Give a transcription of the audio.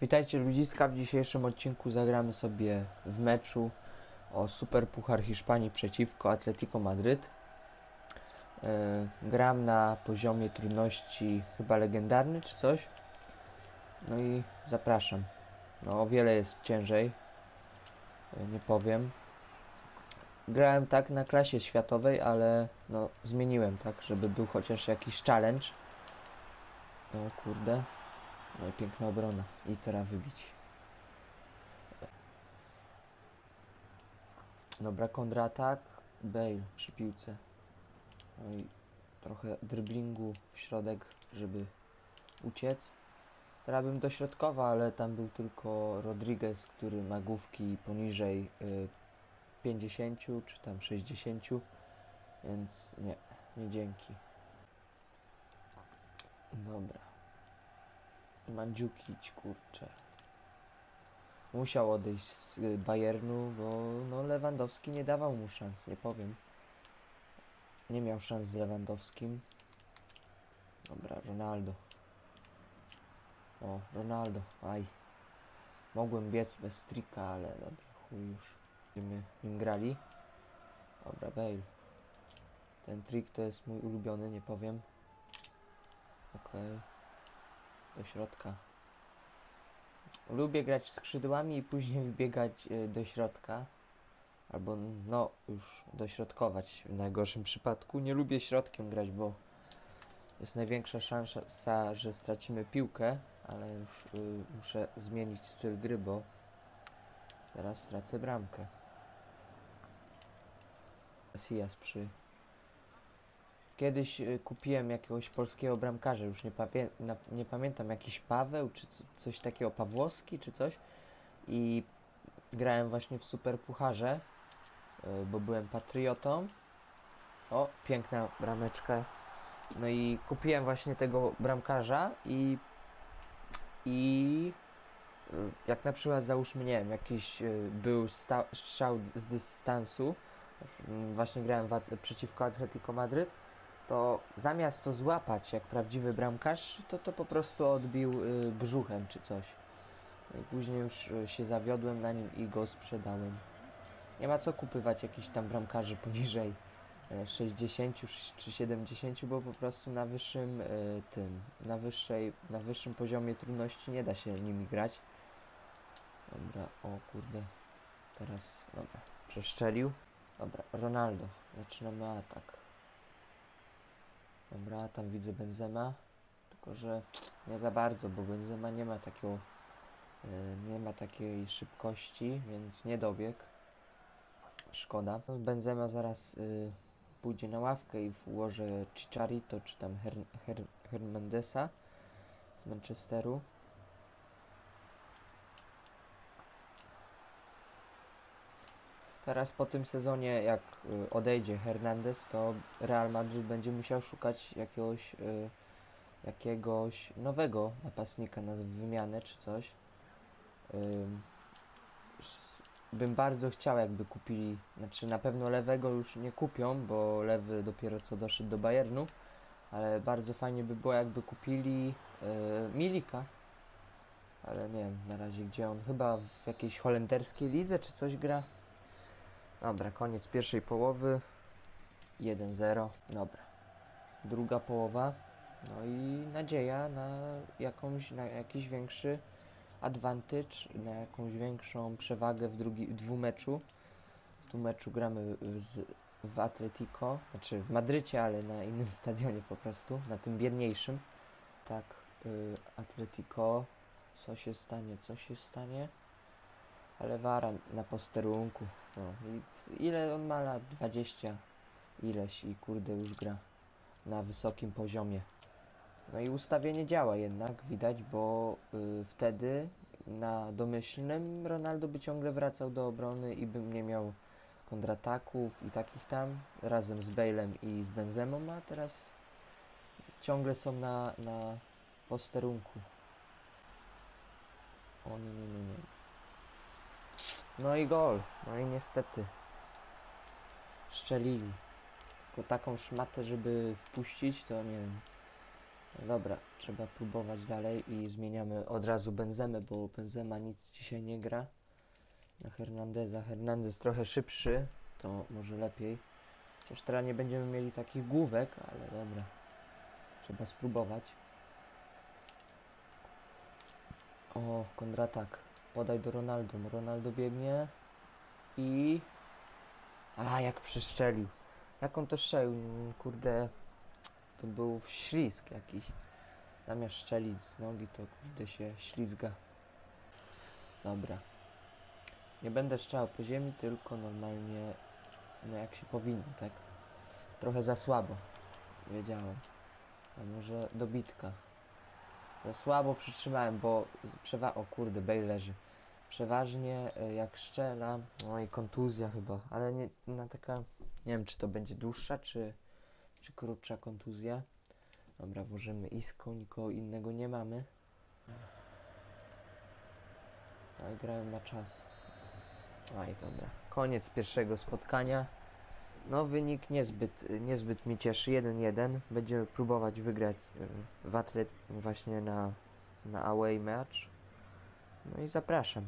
Witajcie ludziska, w dzisiejszym odcinku zagramy sobie w meczu o Super Puchar Hiszpanii przeciwko Atletico Madryt. Yy, gram na poziomie trudności chyba legendarny czy coś. No i zapraszam. No o wiele jest ciężej. Yy, nie powiem. Grałem tak na klasie światowej, ale no zmieniłem tak, żeby był chociaż jakiś challenge. O kurde. No piękna obrona. I teraz wybić. Dobra, kontratak. Bale przy piłce. No i trochę driblingu w środek, żeby uciec. Teraz bym dośrodkował, ale tam był tylko Rodriguez, który ma główki poniżej y, 50 czy tam 60, więc nie, nie dzięki. Dobra. Mandzukić, kurczę. Musiał odejść z y, Bayernu, bo no Lewandowski nie dawał mu szans, nie powiem. Nie miał szans z Lewandowskim. Dobra, Ronaldo. O, Ronaldo, aj. Mogłem biec bez strika, ale dobra, chuj już. Wiemy, nim grali. Dobra, Bale. Ten trik to jest mój ulubiony, nie powiem. Okej. Do środka. Lubię grać skrzydłami i później wbiegać y, do środka. Albo no, już dośrodkować w najgorszym przypadku. Nie lubię środkiem grać, bo jest największa szansa, że stracimy piłkę, ale już y, muszę zmienić styl gry, bo zaraz stracę bramkę. Casillas przy Kiedyś y, kupiłem jakiegoś polskiego bramkarza, już nie, papie- na, nie pamiętam, jakiś Paweł, czy co, coś takiego, Pawłowski, czy coś. I grałem właśnie w Super Pucharze, y, bo byłem patriotą. O, piękna brameczka. No i kupiłem właśnie tego bramkarza i i y, jak na przykład załóżmy, nie wiem, jakiś był strzał z dystansu, właśnie grałem w przeciwko Atletico Madryt, to zamiast to złapać jak prawdziwy bramkarz, to to po prostu odbił y, brzuchem czy coś. No i później już y, się zawiodłem na nim i go sprzedałem. Nie ma co kupywać jakichś tam bramkarzy poniżej e, 60 czy 70, bo po prostu na wyższym y, tym, na wyższej, na wyższym poziomie trudności nie da się nimi grać. Dobra, o kurde. Teraz, dobra, przeszczelił. Dobra, Ronaldo. Zaczynamy atak. Dobra, tam widzę Benzema. Tylko, że nie za bardzo, bo Benzema nie ma takiego e, nie ma takiej szybkości, więc nie dobieg. Szkoda. No, Benzema zaraz y, pójdzie na ławkę i włożę Chicharito czy tam Her, Her, Hernandesa z Manchesteru. Teraz po tym sezonie, jak y, odejdzie Hernandez, to Real Madrid będzie musiał szukać jakiegoś, y, jakiegoś nowego napastnika na wymianę czy coś. Bym bardzo chciał, jakby kupili, znaczy na pewno lewego już nie kupią, bo lewy dopiero co doszedł do Bayernu, ale bardzo fajnie by było, jakby kupili y, Milika. Ale nie wiem na razie gdzie on, chyba w jakiejś holenderskiej lidze czy coś gra. Dobra, koniec pierwszej połowy. 1-0. Dobra. Druga połowa. No i nadzieja na jakąś, na jakiś większy advantage, na jakąś większą przewagę w drugi, w dwumeczu. W tu meczu gramy z, w Atletico, znaczy w Madrycie, ale na innym stadionie po prostu, na tym biedniejszym. Tak, y, Atletico. Co się stanie? Co się stanie? Ale Wara na posterunku. No i ile on ma lat? 20 ileś i kurde już gra na wysokim poziomie. No i ustawienie działa jednak, widać, bo y, wtedy na domyślnym Ronaldo by ciągle wracał do obrony i bym nie miał kontrataków i takich tam razem z Bale'em i z Benzemą, a teraz ciągle są na, na posterunku. O nie, nie, nie, nie. No i gol. No i niestety. Szczelili. Tylko taką szmatę, żeby wpuścić, to nie wiem. No dobra, trzeba próbować dalej i zmieniamy od razu Benzemę, bo Benzema nic dzisiaj nie gra. Na Hernandeza. Hernandez trochę szybszy, to może lepiej. Chociaż teraz nie będziemy mieli takich główek, ale dobra. Trzeba spróbować. O, kontratak. Podaj do Ronaldo. Ronaldo biegnie. I... A, jak przestrzelił. Jak on to strzelił? Kurde... To był ślizg jakiś. Zamiast strzelić z nogi, to kurde się ślizga. Dobra. Nie będę strzelał po ziemi, tylko normalnie, no jak się powinno, tak? Trochę za słabo. Wiedziałem. A może dobitka. Za słabo przytrzymałem, bo przewa... O kurde, Bale leży. Przeważnie e, jak szczela, no i kontuzja chyba, ale nie, na taka, nie wiem czy to będzie dłuższa, czy, czy krótsza kontuzja. Dobra, włożymy isko, nikogo innego nie mamy. No i grają na czas. Oj, dobra. Koniec pierwszego spotkania. No wynik niezbyt, niezbyt mnie cieszy. 1-1. Będziemy próbować wygrać y, w atlet właśnie na, na away match. No i zapraszam.